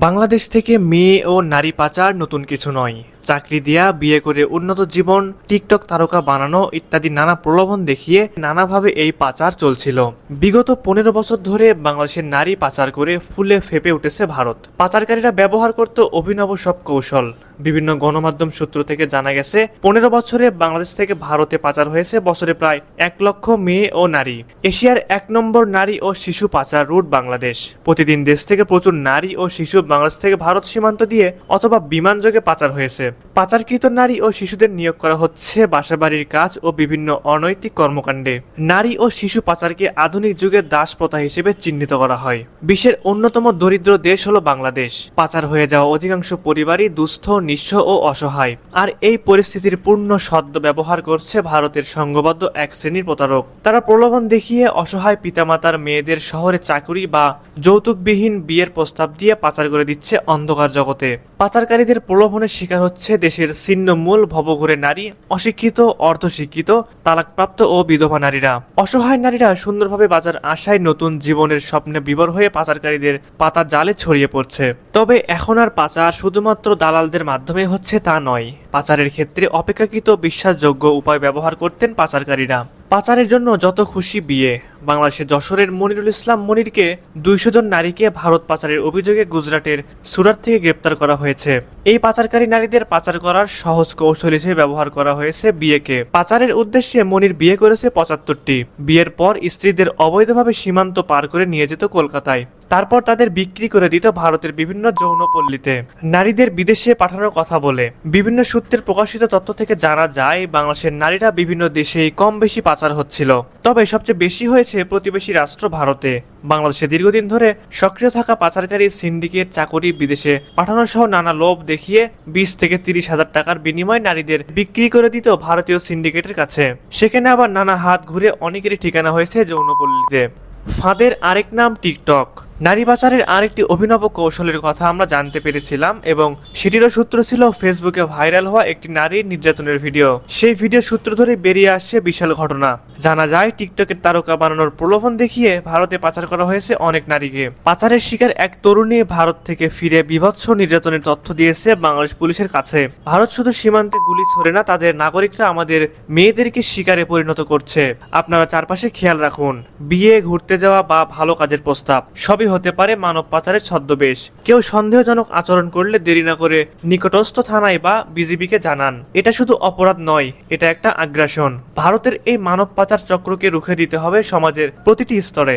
বাংলাদেশ থেকে মেয়ে ও নারী পাচার নতুন কিছু নয়। চাকরি দিয়া বিয়ে করে উন্নত জীবন, টিকটক তারকা বানানো ইত্যাদি নানা প্রলোভন দেখিয়ে নানাভাবে এই পাচার চলছিল। বিগত পনেরো বছর ধরে বাংলাদেশের নারী পাচার করে ফুলে ফেপে উঠেছে ভারত। পাচারকারীরা ব্যবহার করত অভিনব সব কৌশল। বিভিন্ন গণমাধ্যম সূত্র থেকে জানা গেছে, পনেরো বছরে বাংলাদেশ থেকে ভারতে পাচার হয়েছে বছরে প্রায় এক লক্ষ মেয়ে ও নারী। এশিয়ার এক নম্বর নারী ও শিশু পাচার রুট বাংলাদেশ। প্রতিদিন দেশ থেকে প্রচুর নারী ও শিশু বাংলাদেশ থেকে ভারত সীমান্ত দিয়ে অথবা বিমানযোগে পাচার হয়েছে। পাচারকৃত নারী ও শিশুদের নিয়োগ করা হচ্ছে বাসাবাড়ির কাজ ও বিভিন্ন অনৈতিক কর্মকাণ্ডে। নারী ও শিশু পাচারকে আধুনিক যুগের দাস প্রথা হিসেবে চিহ্নিত করা হয়। বিশ্বের অন্যতম দরিদ্র দেশ হলো বাংলাদেশ। পাচার হয়ে যাওয়া অধিকাংশ পরিবারই দুস্থ নিঃস্ব ও অসহায়। আর এই পরিস্থিতির পূর্ণ সদ্য ব্যবহার করছে ভারতের সংঘবদ্ধ এক শ্রেণির প্রতারক। তারা প্রলোভন দেখিয়ে অসহায় পিতামাতার মেয়েদের শহরে চাকুরি বা যৌতুকবিহীন বিয়ের প্রস্তাব দিয়ে পাচার করে দিচ্ছে অন্ধকার জগতে। পাচারকারীদের প্রলোভনের শিকার হচ্ছে দেশের ছিন্নমূল ভবঘুরে নারী, অশিক্ষিত, অর্ধশিক্ষিত, তালাকপ্রাপ্ত ও বিধবা নারীরা। অসহায় নারীরা সুন্দরভাবে বাজার আশায় নতুন জীবনের স্বপ্নে বিবর হয়ে পাচারকারীদের পাতা জালে ছড়িয়ে পড়ছে। তবে এখন আর পাচার শুধুমাত্র দালালদের মাধ্যমে হচ্ছে তা নয়। পাচারের ক্ষেত্রে অপেক্ষাকৃত বিশ্বাসযোগ্য উপায় ব্যবহার করতেন পাচারকারীরা। পাচারের জন্য যত খুশি বিয়ে। বাংলাদেশের যশোরের মনিরুল ইসলাম মনিরকে দুইশো জন নারীকে ভারত পাচারের অভিযোগে গুজরাটের সুরাট থেকে গ্রেপ্তার করা হয়েছে। এই পাচারকারী নারীদের পাচার করার সহজ কৌশল হিসেবে ব্যবহার করা হয়েছে বিয়েকে। পাচারের উদ্দেশ্যে মনির বিয়ে করেছে পঁচাত্তরটি। বিয়ের পর স্ত্রীদের অবৈধভাবে সীমান্ত পার করে নিয়ে যেত কলকাতায়। তারপর তাদের বিক্রি করে দিত ভারতের বিভিন্ন যৌনপল্লীতে নারীদের বিদেশে পাঠানোর কথা বলে। বিভিন্ন সূত্রের প্রকাশিত তথ্য থেকে জানা যায়, বাংলাদেশের নারীরা বিভিন্ন দেশেই কম বেশি পাচার হচ্ছিল। তবে সবচেয়ে বেশি হয়েছে প্রতিবেশী রাষ্ট্র ভারতে। বাংলাদেশে দীর্ঘদিন ধরে সক্রিয় থাকা পাচারকারী সিন্ডিকেট চাকরি বিদেশে পাঠানো সহ নানা লোভ দেখিয়ে বিশ থেকে তিরিশ হাজার টাকার বিনিময়ে নারীদের বিক্রি করে দিত ভারতীয় সিন্ডিকেটের কাছে। সেখানে আবার নানা হাত ঘুরে অনেকেরই ঠিকানা হয়েছে যৌনপল্লীতে ফাঁদের আরেক নাম টিকটক। নারী পাচারের আরেকটি অভিনব কৌশলের কথা আমরা জানতে পেরেছিলাম এবং সেটিরও সূত্র ছিল ফেসবুকে ভাইরাল হওয়া একটি নারীর নির্যাতনের ভিডিও। সেই ভিডিও সূত্র ধরে বেরিয়ে আসছে বিশাল ঘটনা। জানা যায়, টিকটকের তারকা বানানোর প্রলোভন দেখিয়ে ভারতে পাচার করা হয়েছে অনেক নারীকে। পাচারের শিকার এক তরুণী ভারত থেকে ফিরে বিভৎস নির্যাতনের তথ্য দিয়েছে বাংলাদেশ পুলিশের কাছে। ভারত শুধু সীমান্তে গুলি ছড়ে না, তাদের নাগরিকরা আমাদের মেয়েদেরকে শিকারে পরিণত করছে। আপনারা চারপাশে খেয়াল রাখুন। বিয়ে, ঘুরতে যাওয়া বা ভালো কাজের প্রস্তাব, সবই হতে পারে মানব পাচারের ছদ্মবেশ। কেউ সন্দেহজনক আচরণ করলে দেরি না করে নিকটস্থ থানায় বা বিজিবিকে জানান। এটা শুধু অপরাধ নয়, এটা একটা আগ্রাসন। ভারতের এই মানব পাচার চক্রকে রুখে দিতে হবে সমাজের প্রতিটি স্তরে।